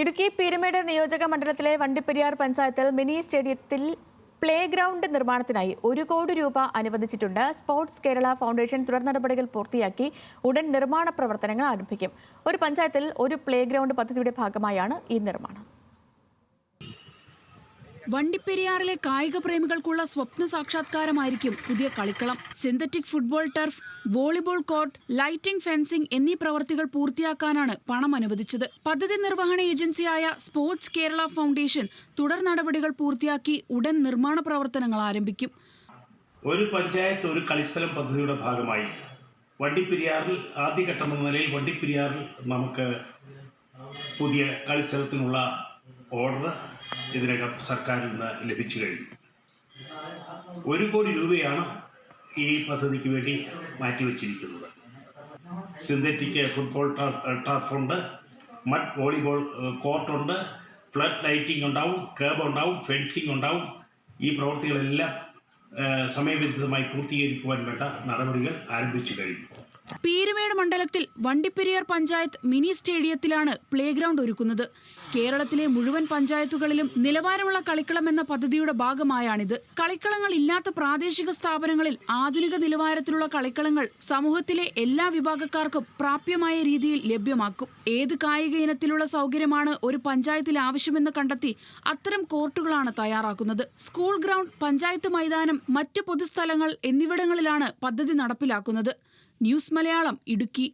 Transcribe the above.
ഇടുക്കി പീരുമേട് നിയോജക മണ്ഡലത്തിലെ വണ്ടിപ്പെരിയാർ പഞ്ചായത്തിൽ മിനി സ്റ്റേഡിയത്തിൽ പ്ലേ ഗ്രൗണ്ട് നിർമ്മാണത്തിനായി ഒരു കോടി രൂപ അനുവദിച്ചിട്ടുണ്ട്. സ്പോർട്സ് കേരള ഫൗണ്ടേഷൻ തുടർ നടപടികൾ പൂർത്തിയാക്കി ഉടൻ നിർമ്മാണ പ്രവർത്തനങ്ങൾ ആരംഭിക്കും. ഒരു പഞ്ചായത്തിൽ ഒരു പ്ലേ ഗ്രൗണ്ട് പദ്ധതിയുടെ ഭാഗമായാണ് ഈ നിർമ്മാണം. വണ്ടിപ്പെരിയാറിലെ കായിക പ്രേമികൾക്കുള്ള സ്വപ്ന സാക്ഷാത്കാരമായിരിക്കും പുതിയ കളിക്കളം. Synthetic football turf volleyball court lighting fencing എന്നീ പ്രവൃത്തികൾ പൂർത്തിയാക്കാനാണ് പണം അനുവദിച്ചത്. പദ്ധതി നിർവഹണ ഏജൻസിയായ സ്പോർട്സ് കേരള ഫൗണ്ടേഷൻ തുടർ നടപടികൾ പൂർത്തിയാക്കി ഉടൻ നിർമ്മാണ പ്രവർത്തനങ്ങൾ ആരംഭിക്കും. ഒരു പഞ്ചായത്ത് ഒരു കളിസ്ഥലം പദ്ധതിയുടെ ഭാഗമായി വണ്ടിപ്പെരിയാറിൽ ആദ്യഘട്ടം എന്ന നിലയിൽ വണ്ടിപ്പെരിയാറിൽ നമുക്ക് പുതിയ കളിസ്ഥലത്തിനുള്ള ഓർഡർ ഇതിനകം സർക്കാരിൽ നിന്ന് ലഭിച്ചു കഴിഞ്ഞു. ഒരു കോടി രൂപയാണ് ഈ പദ്ധതിക്ക് വേണ്ടി മാറ്റിവെച്ചിരിക്കുന്നത് സിന്തറ്റിക് ഫുട്ബോൾ ടർഫുണ്ട് മഡ് വോളിബോൾ കോർട്ടുണ്ട് ഫ്ലഡ് ലൈറ്റിംഗ് ഉണ്ടാവും കേബ് ഉണ്ടാവും ഫെൻസിംഗ് ഉണ്ടാവും. ഈ പ്രവൃത്തികളെല്ലാം സമയബന്ധിതമായി പൂർത്തീകരിക്കുവാൻ വേണ്ട നടപടികൾ ആരംഭിച്ചു കഴിഞ്ഞു. പീരുമേട് മണ്ഡലത്തിൽ വണ്ടിപ്പെരിയാർ പഞ്ചായത്ത് മിനി സ്റ്റേഡിയത്തിലാണ് പ്ലേ ഗ്രൗണ്ട് ഒരുക്കുന്നത്. കേരളത്തിലെ മുഴുവൻ പഞ്ചായത്തുകളിലും നിലവാരമുള്ള കളിക്കളം എന്ന പദ്ധതിയുടെ ഭാഗമായാണിത്. കളിക്കളങ്ങൾ ഇല്ലാത്ത പ്രാദേശിക സ്ഥാപനങ്ങളിൽ ആധുനിക നിലവാരത്തിലുള്ള കളിക്കളങ്ങൾ സമൂഹത്തിലെ എല്ലാ വിഭാഗക്കാർക്കും പ്രാപ്യമായ രീതിയിൽ ലഭ്യമാക്കും. ഏത് കായിക ഇനത്തിലുള്ള സൗകര്യമാണ് ഒരു പഞ്ചായത്തിൽ ആവശ്യമെന്ന് കണ്ടെത്തി അത്തരം കോർട്ടുകളാണ് തയ്യാറാക്കുന്നത്. സ്കൂൾ ഗ്രൗണ്ട് പഞ്ചായത്ത് മൈതാനം മറ്റ് പൊതുസ്ഥലങ്ങൾ എന്നിവിടങ്ങളിലാണ് പദ്ധതി നടപ്പിലാക്കുന്നത്. ന്യൂസ് മലയാളം ഇടുക്കി